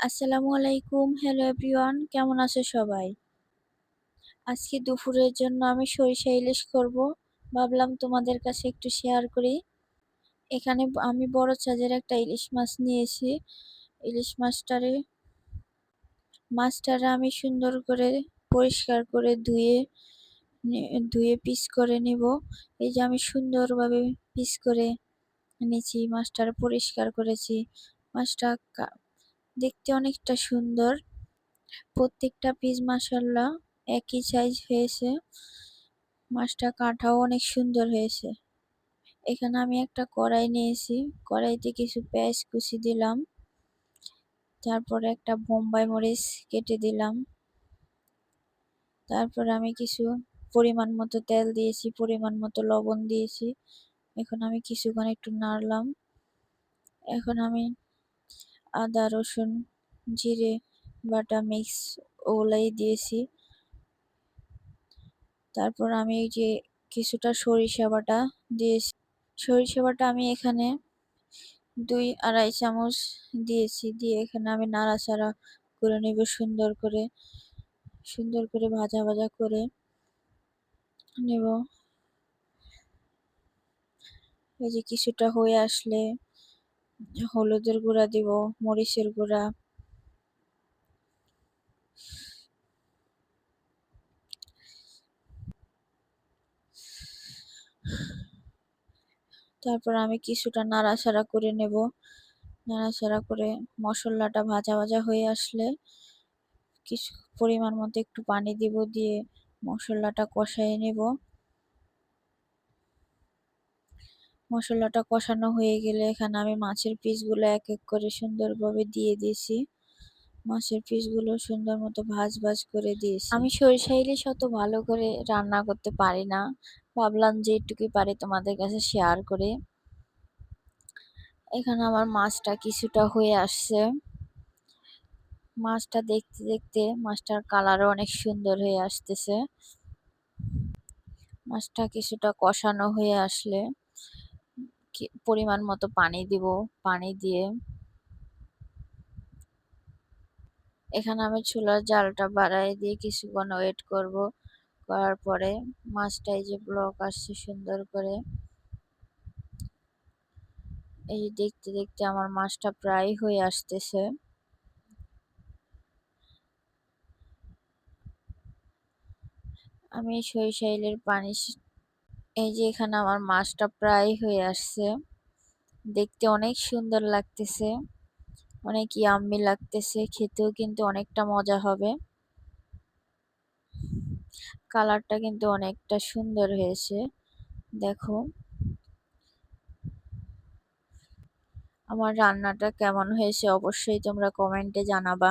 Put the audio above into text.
আসসালামু আলাইকুম। Hello everyone কেমন আছো সবাই? আজকে দুপুরের জন্য আমি সরিষা ইলিশ করব। ভাবলাম তোমাদের কাছে একটু শেয়ার করি। এখানে আমি বড় সাইজের একটা ইলিশ মাছ নিয়েছি। ইলিশ মাছটারে মাছটারে আমি সুন্দর করে পরিষ্কার করে ধুয়ে ধুয়ে পিস করে নিব। এই যে আমি সুন্দরভাবে পিস করে নিয়েছি, মাছটার পরিষ্কার করেছি। মাছটা দেখতে অনেকটা সুন্দর। প্রত্যেকটা পিস মাসাল্লাহ একই সাইজ হয়েছে। মাছটা কাটাও অনেক সুন্দর হয়েছে। এখানে আমি একটা কড়াই নিয়েছি। কড়াইতে কিছু পেঁয়াজ কুচি দিলাম। তারপরে একটা বোম্বাই মরিচ কেটে দিলাম। তারপর আমি কিছু পরিমাণ মতো তেল দিয়েছি, পরিমাণ মতো লবণ দিয়েছি। এখন আমি কিছুক্ষণ একটু নাড়লাম। এখন আমি আদা, রসুন, জিরে, বাটা মিক্স ওগুলাই দিয়েছি। তারপর আমি এই যে কিছুটা সরিষা বাটা দিয়েছি। সরিষা বাটা আমি এখানে দুই আড়াই চামচ দিয়েছি। দিয়ে এখানে আমি নাড়াচাড়া করে নেব সুন্দর করে সুন্দর করে ভাজা ভাজা করে নেব। এই যে কিছুটা হয়ে আসলে হলুদের গুঁড়া দিব, মরিচের গুঁড়া। তারপর আমি কিছুটা নাড়াচাড়া করে নেব। নাড়াচাড়া করে মশলাটা ভাজা ভাজা হয়ে আসলে কিছু পরিমাণ মতো একটু পানি দিব দিয়ে মশলাটা কষাই নেব। মশলাটা কষানো হয়ে গেলে এখানে আমি মাছের পিসগুলো এক এক করে সুন্দরভাবে দিয়ে দিয়েছি। মাছের পিসগুলো সুন্দর মতো ভাজ ভাজ করে দিয়েছি। আমি সরিষা ইলিশ অত ভালো করে রান্না করতে পারি না। ভাবলাম যে একটুকুই পারি তোমাদের কাছে শেয়ার করে। এখানে আমার মাছটা কিছুটা হয়ে আসছে। মাছটা দেখতে দেখতে মাছটার কালারও অনেক সুন্দর হয়ে আসতেছে। মাছটা কিছুটা কষানো হয়ে আসলে। পরিমাণ মতো পানি দিব? পানি দিয়ে এখানে আমি চুলার জালটা বাড়াই দিয়ে কিছুক্ষণ ওয়েট করব। করার পরে মাছটাই যে ব্লক আসছে সুন্দর করে। এই যে দেখতে দেখতে আমার মাছটা প্রায় হয়ে আসতেছে। আমি সরিষা ইলের পানি এই যে এখানে আমার মাছটা প্রায় হয়ে আসছে। দেখতে অনেক সুন্দর লাগতেছে। অনেক ইয়াম্মি লাগতেছে। খেতেও কিন্তু অনেকটা মজা হবে। কালারটা কিন্তু অনেকটা সুন্দর হয়েছে। দেখো। আমার রান্নাটা কেমন হয়েছে অবশ্যই তোমরা কমেন্টে জানাবা।